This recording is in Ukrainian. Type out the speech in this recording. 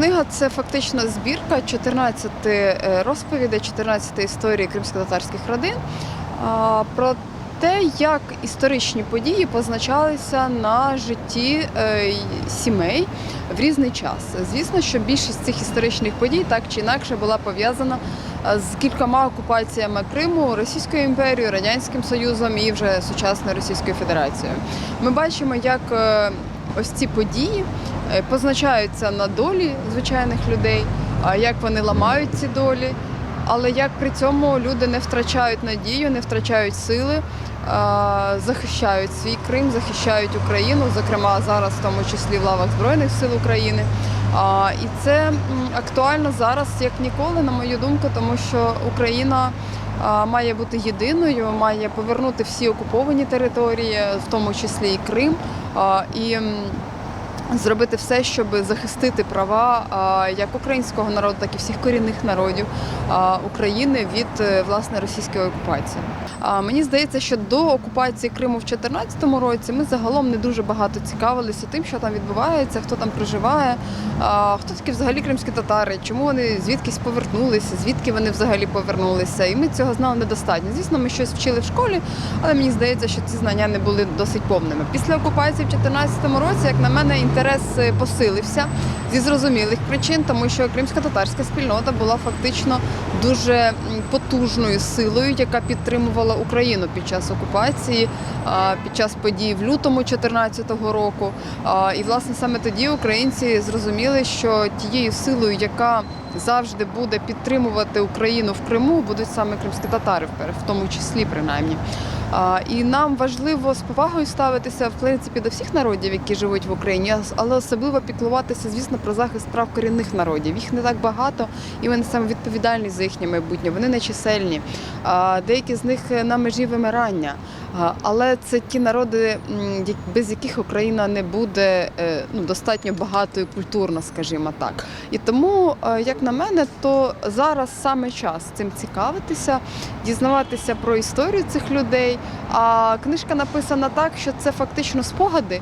книга це фактично збірка 14 е, розповідей, 14 історій кримсько-татарських родин про те, як історичні події позначалися на житті е, сімей в різний час. Звісно, що більшість цих історичних подій так чи інакше була пов'язана е, з кількома окупаціями Криму, Російською імперією, Радянським Союзом і вже сучасною Російською Федерацією. Ми бачимо, як ось ці події е, позначаються на долі звичайних людей, як вони ламають ці долі, але як при цьому люди не втрачають надію, не втрачають сили, захищають свій Крим, захищають Україну, зокрема зараз, в тому числі в лавах Збройних сил України. І це актуально зараз як ніколи, на мою думку, тому що Україна має бути єдиною, має повернути всі окуповані території, в тому числі і Крим. І зробити все, щоб захистити права як українського народу, так і всіх корінних народів України від е, власне російської окупації. Мені здається, що до окупації Криму в 2014 році ми загалом не дуже багато цікавилися тим, що там відбувається, хто там проживає, хто такі взагалі кримські татари, чому вони звідкись повернулися, звідки вони взагалі повернулися. І ми цього знали недостатньо. Звісно, ми щось вчили в школі, але мені здається, що ці знання не були досить повними. Після окупації в 2014 році, як на мене, інтерес е, посилився зі зрозумілих причин, тому що кримська татарська спільнота була фактично дуже потужною силою, яка підтримувала Україну під час окупації, під час подій в лютому 2014 року. І власне саме тоді українці зрозуміли, що тією силою, яка завжди буде підтримувати Україну в Криму, будуть саме кримські татари, в тому числі принаймні. І нам важливо з повагою ставитися в принципі до всіх народів, які живуть в Україні, але особливо піклуватися, звісно, про захист прав корінних народів. Їх не так багато, і ми несемо відповідальність за їхнє майбутнє. Вони нечисельні. А, Деякі з них на межі вимирання. Але це ті народи, без яких Україна не буде е, ну, достатньо багатою культурно, скажімо так. І тому, е, як на мене, то зараз саме час цим цікавитися, дізнаватися про історію цих людей. А книжка написана так, що це фактично спогади,